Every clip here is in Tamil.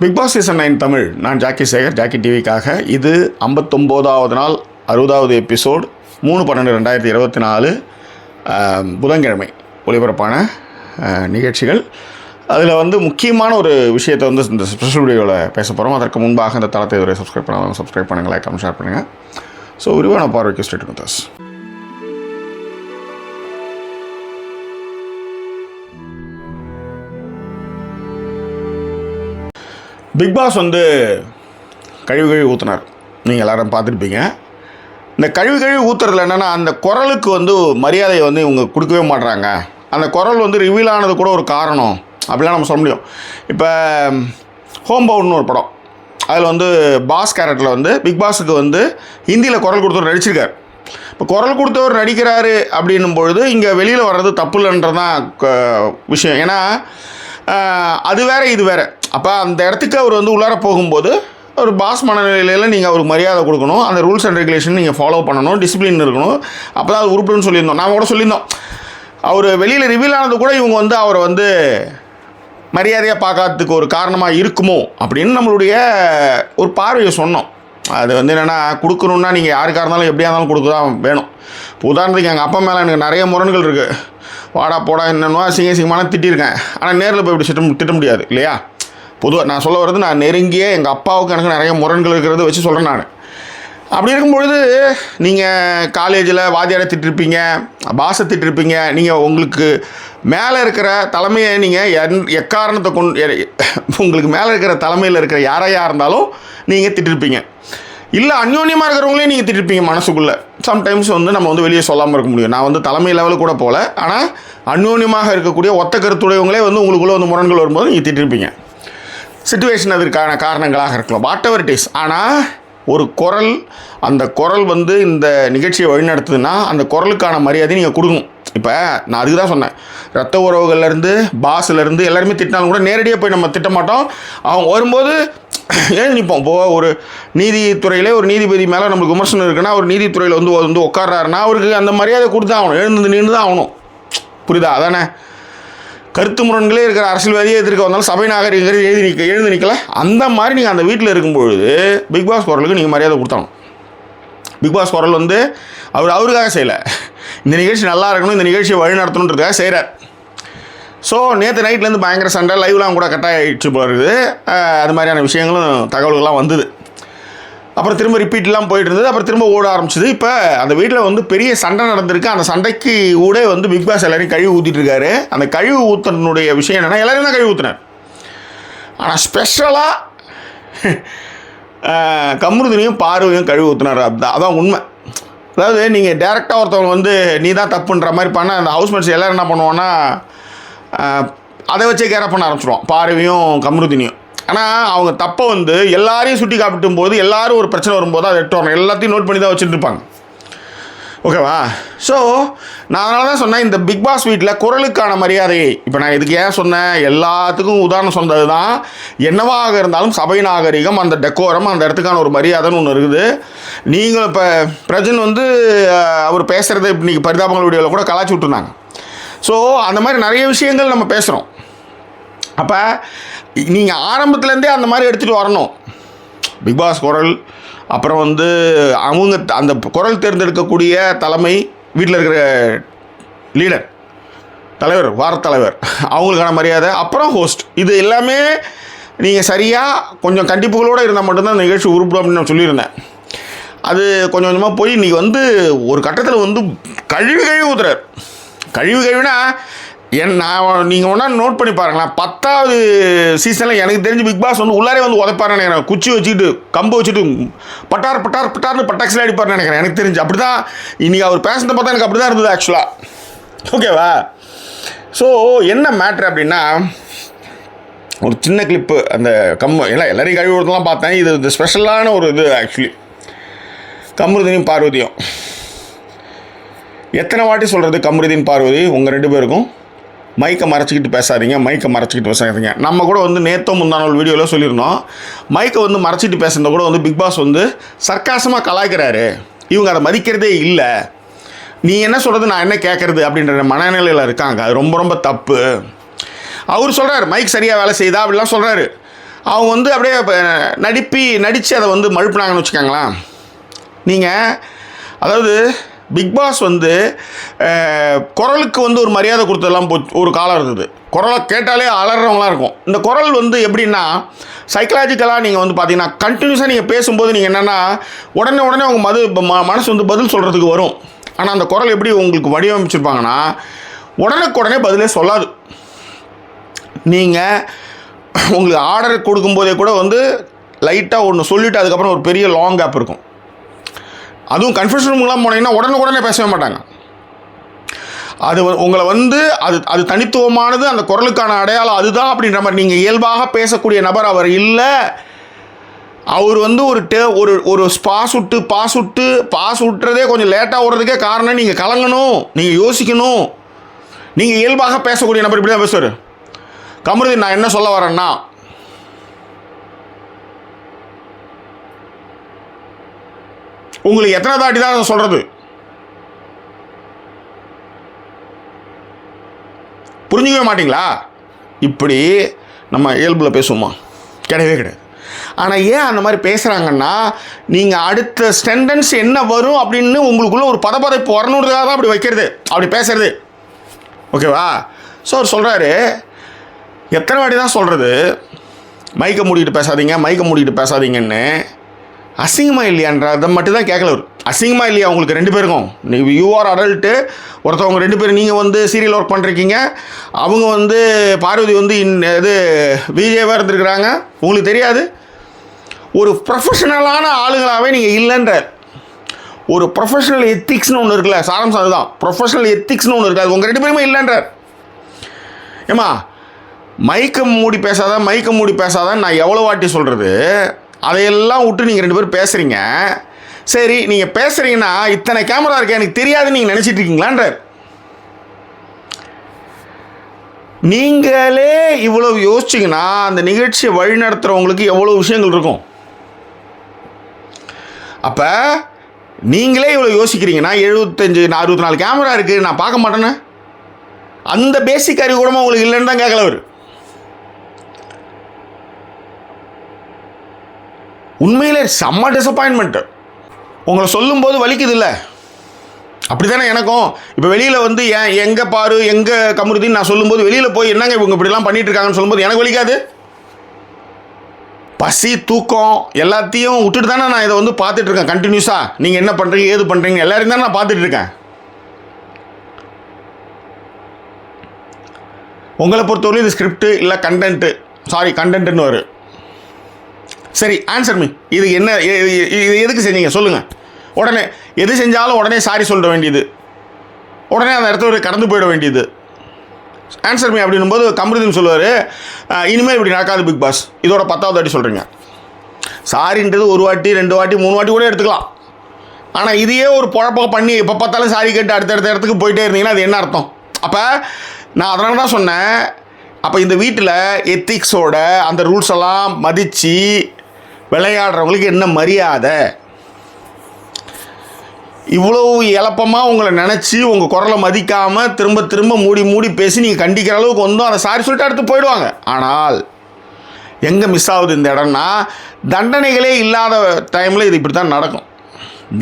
Bigg Boss season nine Tamil. நான் ஜாக்கி சேகர் ஜாக்கி டிவிக்காக. இது ஐம்பத்தொம்போதாவது நாள் அறுபதாவது எபிசோட் மூணு பன்னெண்டு ரெண்டாயிரத்தி இருபத்தி நாலு புதன்கிழமை ஒளிபரப்பான நிகழ்ச்சிகள். அதில் வந்து முக்கியமான ஒரு விஷயத்தை வந்து இந்த ஸ்பெஷல் வீடியோவில் பேச போகிறோம் அதற்கு முன்பாக இந்த தளத்தை இதுவரை சப்ஸ்கிரைப் பண்ணாதவங்க சப்ஸ்கிரைப் பண்ணுங்கள் லைக் கமெண்ட் ஷேர் பண்ணுங்கள் ஸோ விரிவான பார்வைக்கு ஸ்டேட் வித் பிக் பாஸ் வந்து கழிவு கழிவு ஊற்றினார் நீங்கள் எல்லோரும் பார்த்துருப்பீங்க. இந்த கழிவு கழிவு ஊற்றுறதுல என்னென்னா அந்த குரலுக்கு வந்து மரியாதையை வந்து இவங்க கொடுக்கவே மாட்றாங்க. அந்த குரல் வந்து ரிவீல் ஆனது கூட ஒரு காரணம். அப்படிலாம் நம்ம சொல்ல முடியும். இப்போ ஹோம் பவுன்னு ஒரு படம். அதில் வந்து பாஸ் கேரக்டரில் வந்து பிக் பாஸுக்கு வந்து ஹிந்தியில் குரல் கொடுத்தவர் நடிச்சிருக்கார். இப்போ குரல் கொடுத்தவர் நடிக்கிறாரு அப்படின்னும் பொழுது இங்கே வெளியில் வர்றது தப்பு இல்லைன்றதான் க- விஷயம். ஏன்னா அது வேற இது வேறு. அப்போ அந்த இடத்துக்கு அவர் வந்து உள்ளார போகும்போது ஒரு பாஸ் மனநிலையில் நீங்கள் அவருக்கு மரியாதை கொடுக்கணும். அந்த ரூல்ஸ் அண்ட் ரெகுலேஷன் நீங்கள் ஃபாலோ பண்ணணும். டிசிப்ளின் இருக்கணும். அப்போ தான் அது உறுப்பினு சொல்லியிருந்தோம். நாம கூட சொல்லியிருந்தோம். அவர் வெளியில் ரிவீல் ஆனது கூட இவங்க வந்து அவரை வந்து மரியாதையாக பார்க்காததுக்கு ஒரு காரணமாக இருக்குமோ அப்படின்னு நம்மளுடைய ஒரு பார்வையை சொன்னோம். அது வந்து என்னென்னா கொடுக்கணுன்னா நீங்கள் யாருக்காக இருந்தாலும் எப்படியா இருந்தாலும் கொடுக்க தான் வேணும். இப்போ உதாரணத்துக்கு எங்கள் அப்பா மேலே எனக்கு நிறைய முரண்கள் இருக்குது வாடா போடா என்னென்னோ சிங்க சிங்கமான திட்டிருக்கேன். ஆனால் நேரில் போய் இப்படி திட்ட திட்ட முடியாது இல்லையா? பொதுவாக நான் சொல்ல வர்றது நான் நெருங்கிய எங்கள் அப்பாவுக்கு எனக்கு நிறைய முரண்கள் இருக்கிறத வச்சு சொல்கிறேன் நான். அப்படி இருக்கும்பொழுது நீங்கள் காலேஜில் வாத்தியாரை திட்டிருப்பீங்க பாசை திட்டிருப்பீங்க நீங்கள் உங்களுக்கு மேலே இருக்கிற தலைமையை நீங்கள் என் எக்காரணத்தை கொண்டு உங்களுக்கு மேலே இருக்கிற தலைமையில் இருக்கிற யாரையாக இருந்தாலும் நீங்கள் திட்டிருப்பீங்க. இல்லை அந்யோன்யமாக இருக்கிறவங்களையும் நீங்கள் திட்டிருப்பீங்க மனசுக்குள்ளே. சம்டைம்ஸ் வந்து நம்ம வந்து வெளியே சொல்லாமல் இருக்க முடியும். நான் வந்து தலைமை லெவலு கூட போகல ஆனால் அந்யோன்யமாக இருக்கக்கூடிய ஒத்த கருத்துடையவங்களே வந்து உங்களுக்குள்ளே வந்து முரண்கள் வரும்போது நீங்கள் திட்டிருப்பீங்க. சுச்சுவேஷன் அதற்கான காரணங்களாக இருக்கலாம். வாட் எவர் இட் இஸ் ஆனால் ஒரு குரல் அந்த குரல் வந்து இந்த நிகழ்ச்சியை வழிநடத்துதுன்னா அந்த குரலுக்கான மரியாதை நீங்கள் கொடுக்கணும். இப்போ நான் அதுக்கு தான் சொன்னேன். ரத்த உறவுகள்லேருந்து பாஸ்லேருந்து எல்லாருமே திட்டினாலும் கூட நேரடியாக போய் நம்ம திட்ட மாட்டோம். அவங்க வரும்போது எழுந்து நிற்போம் இப்போது ஒரு நீதித்துறையிலே ஒரு நீதிபதி மேலே நம்மளுக்கு விமர்சனம் இருக்குன்னா ஒரு நீதித்துறையில் வந்து வந்து உட்காடுறாருன்னா அவருக்கு அந்த மரியாதை கொடுத்து ஆகணும். எழுந்து நின்று தான் ஆகணும். புரியுதா? அதானே? கருத்து முரண்களே இருக்கிற அரசியல்வாதியே எதிர்க்க வந்தாலும் சபை நாகரிகர் எழுதி நிற்க எழுந்து நிற்கல அந்த மாதிரி நீங்கள் அந்த வீட்டில் இருக்கும்பொழுது பிக் பாஸ் குரலுக்கு நீங்கள் மரியாதை கொடுத்தணும். பிக் பாஸ் குரல் வந்து அவர் அவருக்காக செய்யலை. இந்த நிகழ்ச்சி நல்லா இருக்கணும் இந்த நிகழ்ச்சியை வழி நடத்தணுன்றதுக்காக செய்கிறார் ஸோ நேற்று நைட்லேருந்து பயங்கர சண்டை லைவ்லாம் கூட கட் ஆகிடுச்சு போகிறது அது மாதிரியான விஷயங்களும் தகவல்கள்லாம் வந்தது. அப்புறம் திரும்ப ரிப்பீட்லாம் போயிட்டு இருந்தது. அப்புறம் திரும்ப ஓட ஆரம்பிச்சது. இப்போ அந்த வீட்டில் வந்து பெரிய சண்டை நடந்திருக்கு. அந்த சண்டைக்கு கூட வந்து பிக் பாஸ் எல்லாரையும் கழுவி ஊற்றிட்டு இருக்காரு. அந்த கழிவு ஊற்றுனுடைய விஷயம் என்னென்னா எல்லாரையும் தான் கழுவி ஊற்றினார் ஆனால் ஸ்பெஷலாக கம்ருதினையும் பார்வையும் கழுவி ஊற்றினார் அதுதான் அதான் உண்மை. அதாவது நீங்கள் டேரெக்டாக ஒருத்தவங்க வந்து நீ தான் தப்புன்ற மாதிரி பண்ணால் அந்த ஹவுஸ்மேட்ஸ் எல்லோரும் என்ன பண்ணுவோன்னா அதை வச்சே கேர பண்ண ஆரம்பிச்சிடுவோம் பார்வையும் கம்ருதினியும் ஆனால் அவங்க தப்பை வந்து எல்லாரையும் சுட்டி காப்பிட்டும் போது எல்லாரும் ஒரு பிரச்சனை வரும்போது அதை எட்டு வரணும். எல்லாத்தையும் நோட் பண்ணி தான் வச்சுட்டு இருப்பாங்க ஓகேவா ஸோ நான் அதனால தான் சொன்னேன் இந்த பிக் பாஸ் வீட்டில் குரலுக்கான மரியாதையை. இப்போ நான் இதுக்கு ஏன் சொன்னேன்? எல்லாத்துக்கும் உதாரணம் சொன்னது தான் என்னவாக இருந்தாலும் சபை நாகரிகம் அந்த டெக்கோரம் அந்த இடத்துக்கான ஒரு மரியாதைன்னு ஒன்று இருக்குது. நீங்கள் இப்போ பிரஜன் வந்து அவர் பேசுகிறத இன்றைக்கி பரிதாபங்கள் வீடியோவில் கூட கலாச்சி விட்டுருந்தாங்க. ஸோ அந்த மாதிரி நிறைய விஷயங்கள் நம்ம பேசுகிறோம் அப்போ நீங்கள் ஆரம்பத்துலேருந்தே அந்த மாதிரி எடுத்துகிட்டு வரணும். பிக் பாஸ் குரல் அப்புறம் வந்து அவங்க அந்த குரல் தேர்ந்தெடுக்கக்கூடிய தலைமை வீட்டில் இருக்கிற லீடர் தலைவர் வாரத்தலைவர் அவங்களுக்கான மரியாதை அப்புறம் ஹோஸ்ட் இது எல்லாமே நீங்கள் சரியாக கொஞ்சம் கண்டிப்புகளோடு இருந்தால் மட்டும்தான் அந்த நிகழ்ச்சி உருப்படும் அப்படின்னு நான் சொல்லியிருந்தேன். அது கொஞ்சம் கொஞ்சமாக போய் இன்றைக்கி வந்து ஒரு கட்டத்தில் வந்து கழிவு கழிவு ஊத்துறார். கழிவு கழிவுனா என் நான் நீங்கள் ஒன்றா நோட் பண்ணி பாருங்களேன். பத்தாவது சீசனில் எனக்கு தெரிஞ்சு பிக் பாஸ் வந்து உள்ளாரே வந்து உதைப்பாருன்னு நினைக்கிறேன். குச்சி வச்சுக்கிட்டு கம்பு வச்சுட்டு பட்டார் பட்டார் பட்டார்னு பட்டாக்ஸில் அடிப்பார்னு நினைக்கிறேன். எனக்கு தெரிஞ்சு அப்படி தான் இன்றைக்கி அவர் பேசுனதை பார்த்தா எனக்கு அப்படி தான் இருந்தது ஆக்சுவலாக ஓகேவா ஸோ என்ன மேட்ரு அப்படின்னா ஒரு சின்ன கிளிப்பு அந்த கம்மு எல்லாம் எல்லாரையும் கழுவி விடுறதுலாம் பார்த்தேன். இது இது ஸ்பெஷலான ஒரு இது ஆக்சுவலி கம்ருதினியும் பார்வதியும். எத்தனை வாட்டி சொல்கிறது கம்ருதீன் பார்வதி? உங்கள் ரெண்டு பேருக்கும். மைக்கை மறைச்சிக்கிட்டு பேசாதீங்க மைக்கை மறைச்சிக்கிட்டு பேசாதீங்க. நம்ம கூட வந்து நேற்றோ முந்தான வீடியோவில் சொல்லியிருந்தோம். மைக்கை வந்து மறைச்சிட்டு பேசுனத கூட வந்து பிக் பாஸ் வந்து சர்க்காசமாக கலாய்க்கிறாரு. இவங்க அதை மதிக்கிறதே இல்லை. நீ என்ன சொல்கிறது நான் என்ன கேட்குறது அப்படின்ற மனநிலையில் இருக்காங்க. அது ரொம்ப ரொம்ப தப்பு. அவர் சொல்கிறார் மைக் சரியாக வேலை செய்தா அப்படிலாம் சொல்கிறாரு அவங்க வந்து அப்படியே நடிப்பி நடித்து அதை வந்து மழுப்புனாங்கன்னு வச்சுக்கோங்களேன். நீங்கள் அதாவது பிக் பாஸ் வந்து குரலுக்கு வந்து ஒரு மரியாதை கொடுத்ததெல்லாம் போ ஒரு காலம் இருந்தது. குரலை கேட்டாலே அலறவங்களாம் இருக்கும். இந்த குரல் வந்து எப்படின்னா சைக்கலாஜிக்கலாக நீங்கள் வந்து பார்த்தீங்கன்னா கண்டினியூஸாக நீங்கள் பேசும்போது நீங்கள் என்னென்னா உடனே உடனே உங்கள் மது ம மனசு வந்து பதில் சொல்கிறதுக்கு வரும். ஆனால் அந்த குரல் எப்படி உங்களுக்கு வடிவமைச்சிருப்பாங்கன்னா உடனுக்குடனே பதிலே சொல்லாது. நீங்கள் உங்களுக்கு ஆர்டர் கொடுக்கும்போதே கூட வந்து லைட்டாக ஒன்று சொல்லிவிட்டு அதுக்கப்புறம் ஒரு பெரிய லாங் கேப் இருக்கும். அதுவும் கன்ஃபியூஷன் ரூம்லாம் போனீங்கன்னா உடனே உடனே பேசவே மாட்டாங்க. அது உங்களை வந்து அது அது தனித்துவமானது அந்த குரலுக்கான அடையாளம் அதுதான் அப்படின்ற மாதிரி நீங்கள் இயல்பாக பேசக்கூடிய நபர் அவர் இல்லை. அவர் வந்து ஒரு டே ஒரு ஒரு பாஸ் விட்டு பாஸ் விட்டு பாஸ் விட்டுறதே கொஞ்சம் லேட்டாக விடுறதுக்கே காரணம் நீங்கள் கலங்கணும் நீங்கள் யோசிக்கணும். நீங்கள் இயல்பாக பேசக்கூடிய நபர் இப்படி தான் பேசுவார். கமருதீன் நான் என்ன சொல்ல வரேன்னா உங்களுக்கு எத்தனை தாட்டி தான் சொல்கிறது புரிஞ்சுக்கவே மாட்டீங்களா? இப்படி நம்ம இயல்பில் பேசுவோமா? கிடையவே கிடையாது. ஆனால் ஏன் அந்த மாதிரி பேசுகிறாங்கன்னா நீங்கள் அடுத்த ஸ்டெண்டன்ஸ் என்ன வரும் அப்படின்னு உங்களுக்குள்ள ஒரு பதப்பதைப்பு வரணுன்றதுக்காக தான் அப்படி வைக்கிறது. அப்படி பேசுறது. ஓகேவா ஸோ அவர் சொல்கிறாரு எத்தனை வாட்டி தான் சொல்கிறது மைக்கை மூடிக்கிட்டு பேசாதீங்க மைக்கை மூடிக்கிட்டு பேசாதீங்கன்னு அசிங்கமாக இல்லையான்றதை மட்டும் தான் கேட்கல அசிங்கமாக இல்லையா உங்களுக்கு ரெண்டு பேருக்கும்? நீ யூ ஆர் அடல்ட்டு ஒருத்தவங்க ரெண்டு பேரும் நீங்கள் வந்து சீரியல் ஒர்க் பண்ணுறீங்க அவங்க வந்து பார்வதி வந்து இன் இது விஜயவாக இருந்திருக்கிறாங்க. உங்களுக்கு தெரியாது? ஒரு ப்ரொஃபஷனலான ஆளுங்களாகவே நீங்கள் இல்லைன்ற ஒரு ப்ரொஃபஷனல் எத்திக்ஸ்னு ஒன்று இருக்குல்ல சாரம்சம் அதுதான். ப்ரொஃபஷனல் எத்திக்ஸ்னு ஒன்று இருக்குது அது உங்கள் ரெண்டு பேருமே இல்லைன்றார். ஏம்மா மயக்கம் மூடி பேசாதான் மயக்கம் மூடி பேசாதான் நான் எவ்வளோ வாட்டி சொல்கிறது அதையெல்லாம் விட்டு நீங்கள் ரெண்டு பேரும் பேசுகிறீங்க சரி நீங்கள் பேசுகிறீங்கன்னா இத்தனை கேமரா இருக்கு எனக்கு தெரியாதுன்னு நீங்கள் நினச்சிட்டு இருக்கீங்களான்றார். நீங்களே இவ்வளவு யோசிச்சிங்கன்னா அந்த நிகழ்ச்சியை வழி நடத்துகிறவங்களுக்கு எவ்வளோ விஷயங்கள் இருக்கும்? அப்போ நீங்களே இவ்வளோ யோசிக்கிறீங்கன்னா எழுபத்தஞ்சு அறுபத்தி நாலு கேமரா இருக்குது நான் பார்க்க மாட்டேன்னு? அந்த பேசிக் அறிவு கூட உங்களுக்கு இல்லைன்னு தான் கேட்கல அவர். உண்மையிலே செம்ம டிசப்பாயின்மெண்ட்டு உங்களை சொல்லும்போது வலிக்குது இல்லை அப்படி தானே எனக்கும்? இப்போ வெளியில் வந்து ஏன் எங்கே பாரு எங்கே கமுருதின்னு நான் சொல்லும்போது வெளியில் போய் என்னங்க இவங்க இப்படிலாம் பண்ணிகிட்ருக்காங்கன்னு சொல்லும்போது எனக்கு வலிக்காது? பசி தூக்கம் எல்லாத்தையும் விட்டுட்டு தானே நான் இதை வந்து பார்த்துட்டு இருக்கேன் கண்டினியூஸாக நீங்கள் என்ன பண்ணுறீங்க ஏது பண்ணுறீங்க எல்லாரையும் தானே நான் பார்த்துட்ருக்கேன் உங்களை பொறுத்தவரையும் இது ஸ்கிரிப்ட்டு இல்லை கண்டென்ட்டு சாரி கண்டென்ட்டுன்னு வரும் சரி ஆன்சர் மீ இது என்ன இது எதுக்கு செஞ்சீங்க? சொல்லுங்கள் உடனே எது செஞ்சாலும் உடனே சாரி சொல்ல வேண்டியது. உடனே அந்த இடத்துல கடந்து போயிட வேண்டியது. ஆன்சர் மீ அப்படின்னும் போது கமருதீன் சொல்லுவார் இனிமேல் இப்படி நடக்காது பிக் பாஸ் இதோட பத்தாவது வாட்டி சொல்கிறீங்க சாரின்றது ஒரு வாட்டி ரெண்டு வாட்டி மூணு வாட்டி கூட எடுத்துக்கலாம். ஆனால் இதையே ஒரு குழப்பம் பண்ணி எப்போ பார்த்தாலும் சாரி கேட்டு அடுத்தடுத்த இடத்துக்கு போயிட்டே இருந்தீங்கன்னா அது என்ன அர்த்தம்? அப்போ நான் அதனால தான் சொன்னேன் அப்போ இந்த வீட்டில் எத்திக்ஸோட அந்த ரூல்ஸ் எல்லாம் மதித்து விளையாடுறவங்களுக்கு என்ன மரியாதை? இவ்வளவு இழப்பமாக உங்களை நினச்சி உங்கள் குரலை மதிக்காமல் திரும்ப திரும்ப மூடி மூடி பேசி நீங்கள் கண்டிக்கிற அளவுக்கு வந்தோம் அதை சாரி சொல்லிட்டு அடுத்து போயிடுவாங்க. ஆனால் எங்கே மிஸ் ஆகுது இந்த இடம்னா தண்டனைகளே இல்லாத டைமில் இது இப்படி தான் நடக்கும்.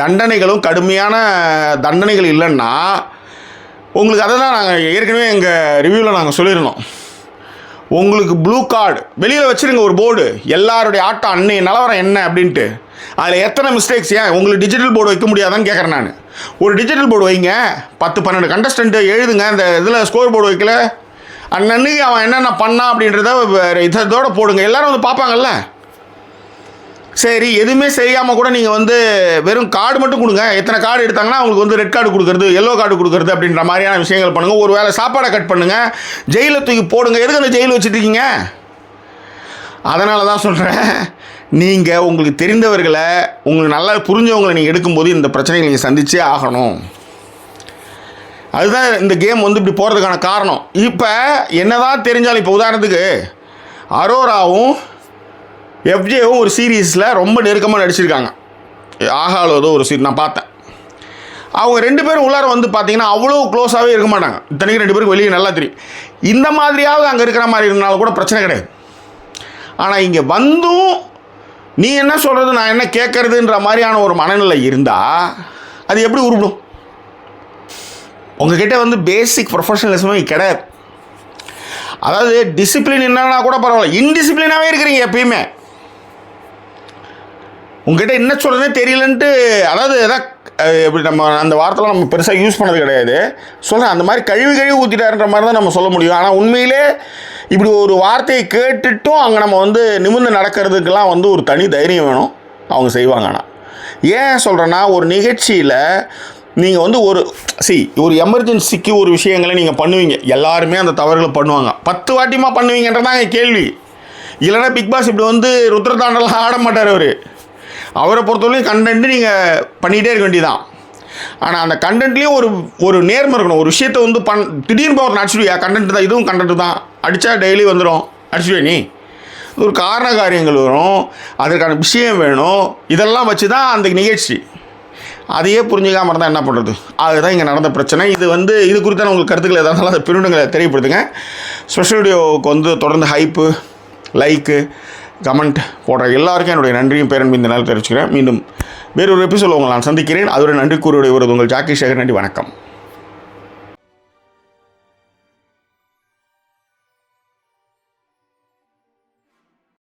தண்டனைகளும் கடுமையான தண்டனைகள் இல்லைன்னா உங்களுக்கு அதை தான் நாங்கள் ஏற்கனவே எங்கள் ரிவ்யூவில் நாங்கள் சொல்லியிருந்தோம். உங்களுக்கு ப்ளூ கார்டு வெளியில் வச்சுருங்க ஒரு போர்டு எல்லாருடைய ஆட்டம் அன்னைய நிலவரம் என்ன அப்படின்ட்டு. அதில் எத்தனை மிஸ்டேக்ஸ் ஏன்? உங்களுக்கு டிஜிட்டல் போர்டு வைக்க முடியாதான்னு கேட்குறேன் நான். ஒரு டிஜிட்டல் போர்டு வைங்க. பத்து பன்னெண்டு கண்டஸ்டண்ட்டு எழுதுங்க. அந்த இதில் ஸ்கோர் போர்டு வைக்கல. அன்னன்னைக்கு அவன் என்னென்ன பண்ணான் அப்படின்றத இதோட போடுங்க. எல்லாரும் வந்து பார்ப்பாங்கல்ல? சரி எதுவுமே செய்யாமல் கூட நீங்கள் வந்து வெறும் கார்டு மட்டும் கொடுங்க. எத்தனை கார்டு எடுத்தாங்கன்னா அவங்களுக்கு வந்து ரெட் கார்டு கொடுக்குறது எல்லோ கார்டு கொடுக்குறது அப்படின்ற மாதிரியான விஷயங்கள் பண்ணுங்கள் ஒரு வேளை சாப்பாடை கட் பண்ணுங்கள் ஜெயிலில் தூக்கி போடுங்க. எதுக்கு அந்த ஜெயில் வச்சுட்ருக்கீங்க அதனால தான் சொல்கிறேன் நீங்கள் உங்களுக்கு தெரிந்தவர்களை உங்களுக்கு நல்லா புரிஞ்சவங்களை நீங்கள் எடுக்கும்போது இந்த பிரச்சனைகளை நீங்கள் சந்திச்சே ஆகணும். அதுதான் இந்த கேம் வந்து இப்படி போகிறதுக்கான காரணம். இப்போ என்னதான் தெரிஞ்சாலும் இப்போ உதாரணத்துக்கு அரோராவும் எஃப்ஜேவும் ஒரு சீரீஸில் ரொம்ப நெருக்கமாக நடிச்சிருக்காங்க. ஆகாலோ ஏதோ ஒரு சீர் நான் பார்த்தேன். அவங்க ரெண்டு பேரும் உள்ளார வந்து பார்த்தீங்கன்னா அவ்வளோ க்ளோஸாகவே இருக்க மாட்டாங்க. இத்தனைக்கு ரெண்டு பேருக்கு வெளியே நல்லா தெரியும். இந்த மாதிரியாவது அங்கே இருக்கிற மாதிரி இருந்தாலும் கூட பிரச்சனை கிடையாது. ஆனால் இங்கே வந்தும் நீ என்ன சொல்கிறது நான் என்ன கேட்குறதுன்ற மாதிரியான ஒரு மனநிலை இருந்தால் அது எப்படி உருப்பிடும்? உங்ககிட்ட வந்து பேசிக் ப்ரொஃபஷனலிசமே கிடையாது. அதாவது டிசிப்ளின் என்னன்னா கூட பரவாயில்ல. இன்டிசிப்ளினாகவே இருக்கிறீங்க எப்பயுமே. உங்ககிட்ட என்ன சொல்கிறதே தெரியலன்ட்டு அதாவது எதாவது எப்படி நம்ம அந்த வார்த்தைலாம் நம்ம பெருசாக யூஸ் பண்ணது கிடையாது. சொல்கிறேன் அந்த மாதிரி கழுவி கழுவி ஊற்றிட்டாருன்ற மாதிரி தான் நம்ம சொல்ல முடியும். ஆனால் உண்மையிலே இப்படி ஒரு வார்த்தையை கேட்டுட்டும் அங்கே நம்ம வந்து நிமிர்ந்து நடக்கிறதுக்கெல்லாம் வந்து ஒரு தனி தைரியம் வேணும். அவங்க செய்வாங்க ஆனால் ஏன் சொல்கிறேன்னா ஒரு நிகழ்ச்சியில் நீங்கள் வந்து ஒரு சி ஒரு எமர்ஜென்சிக்கு ஒரு விஷயங்களை நீங்கள் பண்ணுவீங்க. எல்லாருமே அந்த தவறுகளை பண்ணுவாங்க. பத்து வாட்டிமா பண்ணுவீங்கன்றதான் கேள்வி. இல்லைன்னா பிக் பாஸ் இப்படி வந்து ருத்ரதாண்டெல்லாம் ஆட மாட்டார் அவர். அவரை பொறுத்தவரையும் கண்டென்ட் நீங்கள் பண்ணிகிட்டே இருக்க வேண்டியதான் ஆனால் அந்த கண்டென்ட்லேயும் ஒரு ஒரு நேர்மை இருக்கணும். ஒரு விஷயத்தை வந்து பண் திடீர்னு போய் ஒரு அடிச்சுடுவியா கண்டென்ட் தான் இதுவும் கண்டென்ட் தான். அடித்தா டெய்லி வந்துடும் அடிச்சுடுவே நீ? ஒரு காரண காரியங்கள் வரும். அதற்கான விஷயம் வேணும். இதெல்லாம் வச்சு தான் அந்த நிகழ்ச்சி. அதையே புரிஞ்சுக்காம இருந்தால் என்ன பண்ணுறது அதுதான் இங்கே நடந்த பிரச்சனை. இது வந்து இது குறித்தான உங்களுக்கு கருத்துக்கள் எதாவது இருந்தாலும் தெரியப்படுத்துங்க. ஸ்பெஷல் வீடியோவுக்கு வந்து தொடர்ந்து ஹைப்பு லைக்கு கமெண்ட் போடுற எல்லாருக்கும் என்னுடைய நன்றியும் பேரன்பு இந்த நாள் தெரிவிச்சுக்கிறேன். மீண்டும் வேறொரு எபிசோட உங்களை நான் சந்திக்கிறேன். அதோட நன்றி கூறிய உங்கள் ஜாக்கி சேகர் நன்றி வணக்கம்.